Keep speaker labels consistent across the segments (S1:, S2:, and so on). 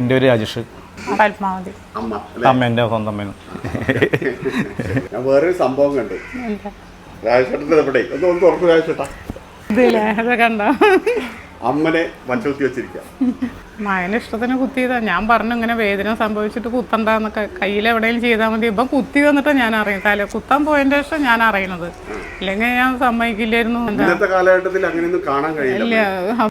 S1: എന്റെ പേര് രാജേഷ്.
S2: പത്മാവതി.
S3: അമ്മ
S1: എന്റെ സ്വന്തം അമ്മയാണ്.
S3: ഞാൻ വേറൊരു സംഭവം കണ്ടു. രാജേട്ടന്റെ ഇവിടെ ഒന്ന് ഒന്ന് തുറന്നു അമ്മനെ മനസ്സിലാക്കി വെച്ചിരിക്കാം.
S2: മകന് ഇഷ്ടത്തിന് കുത്തിയതാ. ഞാൻ പറഞ്ഞു ഇങ്ങനെ വേദന സംഭവിച്ചിട്ട് കുത്തണ്ടെന്നൊക്കെ. കയ്യിൽ എവിടെയെങ്കിലും ചെയ്താൽ മതി. ഇപ്പം കുത്തി വന്നിട്ട് ഞാൻ അറിയും തല കുത്താൻ പോയതിന്റെ ശേഷം ഞാൻ അറിയണത്. ഇല്ലെങ്കിൽ ഞാൻ സമ്മതിക്കില്ലായിരുന്നു. ഇല്ല.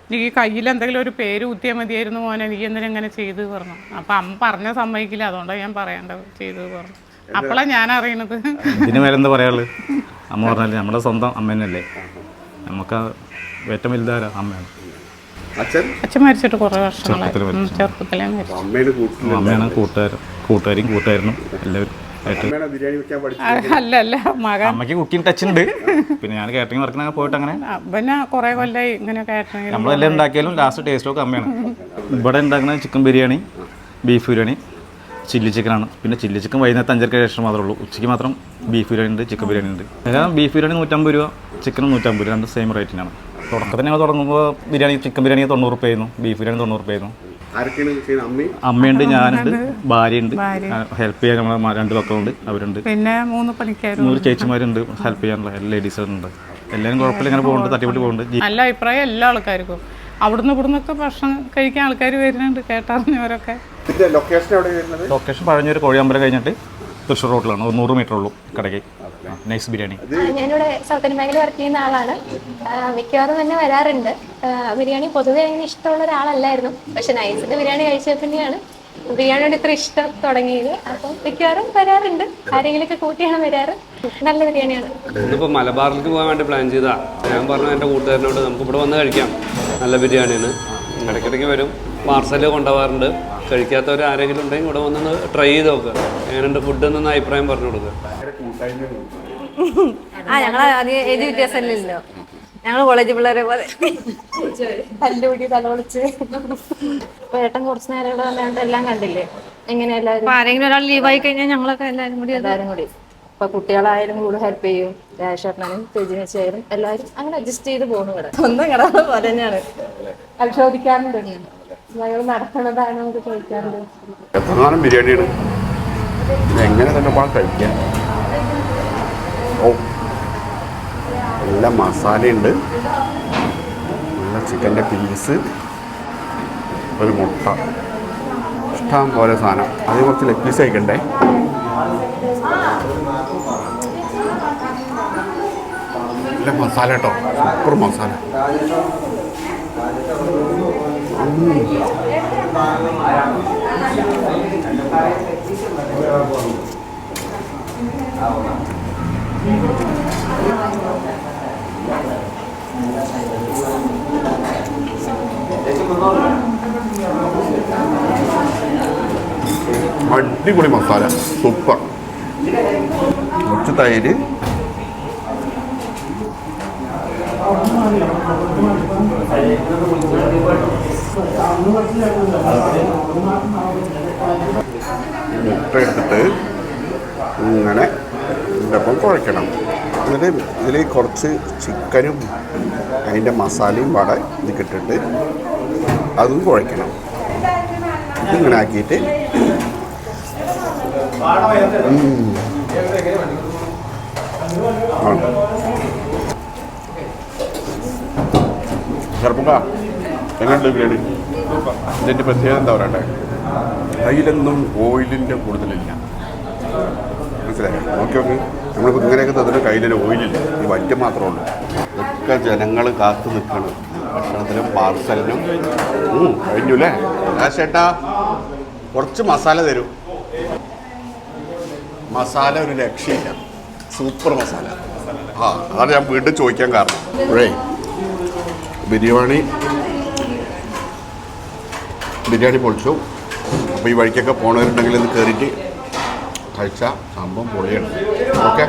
S2: എനിക്ക് കയ്യിൽ എന്തെങ്കിലും ഒരു പേര് കുത്തിയാൽ മതിയായിരുന്നു മോനെ. നീ എന്തിനും ഇങ്ങനെ ചെയ്ത് പറഞ്ഞു. അപ്പം അമ്മ പറഞ്ഞ സമ്മതിക്കില്ല. അതുകൊണ്ടാണ് ഞാൻ പറയേണ്ടത് ചെയ്ത് പറഞ്ഞു. അപ്പോഴാണ് ഞാൻ അറിയണത്.
S1: ഇതിന് മേലെ എന്താ പറയാനുള്ളത് അമ്മ പറഞ്ഞാൽ നമ്മുടെ സ്വന്തം അമ്മേനല്ലേ? നമുക്ക് ഏറ്റവും വലുതാരാ അമ്മയാണ്.
S3: അച്ഛൻ?
S2: അച്ഛൻ മരിച്ചിട്ട് കുറേ വർഷങ്ങളായി. ചെറുപ്പത്തിലേ മരിച്ചു.
S3: കൂട്ടില്ല.
S1: അമ്മയാണ് കൂട്ടുകാരൻ കൂട്ടുകാരും കൂട്ടുകാരനും എല്ലാവരും ആയിട്ട്.
S3: ബിരിയാണി വെക്കാൻ പഠിച്ചു.
S2: ആ, അല്ല അല്ല മകൻ.
S1: അമ്മയ്ക്ക് കുക്കിംഗ് ടച്ച് ഉണ്ട്. പിന്നെ ഞാൻ കാറ്ററിംഗ് വർക്കിനൊക്കെ പോയിട്ട് അങ്ങനെ.
S2: പിന്നെ കുറേ കൊല്ലായി ഇങ്ങനെ കാറ്ററിംഗ്
S1: നമ്മളെല്ലാം ഉണ്ടാക്കിയാലും ലാസ്റ്റ് ടേസ്റ്റ് ഒക്കെ അമ്മയാണ്. ഇവിടെ ഉണ്ടാക്കുന്ന chicken biryani beef biryani chilli chicken ആണ്. പിന്നെ ചില്ലി ചിക്കൻ വൈകുന്നേരത്തെ അഞ്ചരക്ക് ശേഷം മാത്രമേ ഉള്ളൂ. ഉച്ചയ്ക്ക് മാത്രം ബീഫ് ബിരിയാണി ഉണ്ട് ചിക്കൻ ബിരിയാണി ഉണ്ട്. എല്ലാം ബീഫ് ബിരിയാണി നൂറ്റമ്പത് രൂപ ചിക്കനും നൂറ്റമ്പത് രൂപ രണ്ട് സെയിം റേറ്റിനാണ് തുടക്കത്തിൽ ഞങ്ങൾ തുടങ്ങുമ്പോൾ ബിരിയാണി ചിക്കൻ ബിരിയാണി തൊണ്ണൂറ് രൂപ ആയിരുന്നു ബീഫ് ബിരിയാണി തൊണ്ണൂറ് രൂപ ആയിരുന്നു അമ്മയുണ്ട് ഞാനുണ്ട് ഭാര്യയുണ്ട്. ഹെൽപ്പ് ചെയ്യാൻ നമ്മളെ രണ്ട് മക്കളുണ്ട് അവരുണ്ട്.
S2: പിന്നെ മൂന്ന് പണിക്കാരും
S1: നൂറ് ചേച്ചിമാരുണ്ട് ഹെൽപ്പ് ചെയ്യാനുള്ള എല്ലാ ലേഡീസുണ്ട് എല്ലാവരും കുഴപ്പമില്ല ഇങ്ങനെ പോകുന്നുണ്ട് തട്ടിപ്പെട്ടി പോകുന്നുണ്ട്.
S2: നല്ല അഭിപ്രായം എല്ലാ ആൾക്കാർക്കും. അവിടുന്ന് ഇവിടുന്നൊക്കെ ഭക്ഷണം കഴിക്കാൻ ആൾക്കാർ വരുന്നുണ്ട് കേട്ടറിഞ്ഞവരൊക്കെ.
S3: ലൊക്കേഷൻ
S1: പഴഞ്ഞൊരു കോഴിയമ്പലം കഴിഞ്ഞിട്ട് തൃശ്ശൂർ റോഡിലാണ് ഒരു നൂറ് മീറ്റർ ഉള്ളൂ കടയ്ക്ക്. നൈസ് ബിരിയാണി.
S4: ഞാനിവിടെ സൗത്ത് ഇന്ത്യൻ ബാങ്കിൽ വർക്ക് ചെയ്യുന്ന ആളാണ്. മിക്കവാറും തന്നെ വരാറുണ്ട്. ബിരിയാണി പൊതുവെ അങ്ങനെ ഇഷ്ടമുള്ള ഒരാളല്ലായിരുന്നു. പക്ഷെ നൈസിന്റെ ബിരിയാണി കഴിച്ചത് പിന്നെയാണ് ബിരിയാണിയോട് ഇത്ര ഇഷ്ടം തുടങ്ങിയത്. അപ്പം മിക്കവാറും വരാറുണ്ട്. ആരെങ്കിലുമൊക്കെ കൂട്ടിയാണ് വരാറ്. നല്ല ബിരിയാണിയാണ്.
S5: ഇന്നിപ്പോൾ മലബാറിലേക്ക് പോകാൻ വേണ്ടി പ്ലാൻ ചെയ്താ. ഞാൻ പറഞ്ഞ എന്റെ കൂട്ടുകാരനോട് നമുക്ക് ഇവിടെ വന്ന് കഴിക്കാം. നല്ല ബിരിയാണിയാണ്. ഇടയ്ക്കിടയ്ക്ക് വരും. പാർസൽ കൊണ്ടുപോകാറുണ്ട്. കഴിക്കാത്തവർ ആരെങ്കിലും ഉണ്ടെങ്കിൽ ഇവിടെ വന്നൊന്ന് ട്രൈ ചെയ്ത് നോക്കുക എങ്ങനെയുണ്ട് ഫുഡ് എന്നൊന്ന് അഭിപ്രായം പറഞ്ഞു കൊടുക്കുക
S6: ആ ഞങ്ങൾ അധികം ഏത് വ്യത്യാസമില്ലല്ലോ ഞങ്ങൾ കോളേജ് പിള്ളേരെ പോലെ
S4: തല്ലുകൂടി തലവളിച്ച് ഇപ്പൊ ഏട്ടൻ കുറച്ച് നേരം ഇവിടെ എല്ലാം കണ്ടില്ലേ എങ്ങനെ എല്ലാവരും
S6: ആരെങ്കിലും ഒരാൾ ലീവായി കഴിഞ്ഞാൽ ഞങ്ങളൊക്കെ എല്ലാവരും കൂടി
S4: എല്ലാവരും കൂടി ഇപ്പൊ കുട്ടികളായാലും കൂടെ ഹെൽപ്പ് ചെയ്യും രാജേട്ടനും തേജിനച്ചായാലും എല്ലാവരും അങ്ങനെ അഡ്ജസ്റ്റ് ചെയ്ത് പോകുന്നു ഇവിടെ സ്വന്തം കട പോലെ തന്നെയാണ് പരിശോധിക്കാറുണ്ട് ഞങ്ങൾ നടക്കണതാണ് ചോദിക്കാറുണ്ട്.
S3: എത്രനാളും ബിരിയാണിയാണ്. എങ്ങനെ തന്നെ പാ കഴിക്കാം. ഓ നല്ല മസാലയുണ്ട്. നല്ല ചിക്കന്റെ പീസ്. ഒരു മുട്ട. ഇഷ്ടം പോലെ സാധനം. അതിന് കുറച്ച് ലെഗ് പീസ് കഴിക്കണ്ടേ? നല്ല മസാല കേട്ടോ. സൂപ്പർ മസാല. അടിപൊളി മസാല. സൂപ്പർ. കുറച്ച് തൈര് മുട്ട എടുത്തിട്ട് ഇങ്ങനെ ഇതപ്പം കുഴക്കണം എന്നിട്ട് ഇതിൽ കുറച്ച് ചിക്കനും അതിന്റെ മസാലയും പാടെ ഇത് ഇട്ടിട്ട് അതും കുഴക്കണം ഇതിങ്ങനെ ആക്കിയിട്ട്. ആണ്. ചെറുപ്പക്കാ എങ്ങനെയുണ്ട് ബിരിയാണി ഇതിന്റെ പ്രത്യേകത എന്താ പറയട്ടെ? കയ്യിലൊന്നും ഓയിലിന്റെ കൂടുതലില്ല. മനസ്സിലായോ? ഓക്കെ ഓക്കെ നമ്മളിപ്പോൾ ഇങ്ങനെയൊക്കെ തന്നിട്ട് കയ്യിലൊരു ഓയിലില്ല. ഈ വറ്റം മാത്രമേ ഉള്ളൂ. ഒക്കെ ജനങ്ങൾ കാത്തു നിൽക്കണം. ഭക്ഷണത്തിനും പാർസലിനും. കഴിഞ്ഞു അല്ലേ? ആ ചേട്ടാ കുറച്ച് മസാല തരൂ. മസാല ഒരു രക്ഷയില്ല. സൂപ്പർ മസാല. ആ അതാണ് ഞാൻ വീണ്ടും ചോദിക്കാൻ കാരണം. അപ്പോഴേ ബിരിയാണി. ബിരിയാണി പൊളിച്ചു. അപ്പോൾ ഈ വഴിക്കൊക്കെ പോണവരുണ്ടെങ്കിൽ ഇത് കയറിയിട്ട് കഴിച്ചാൽ സംഭവം പൊളിയാണ്. ഓക്കെ?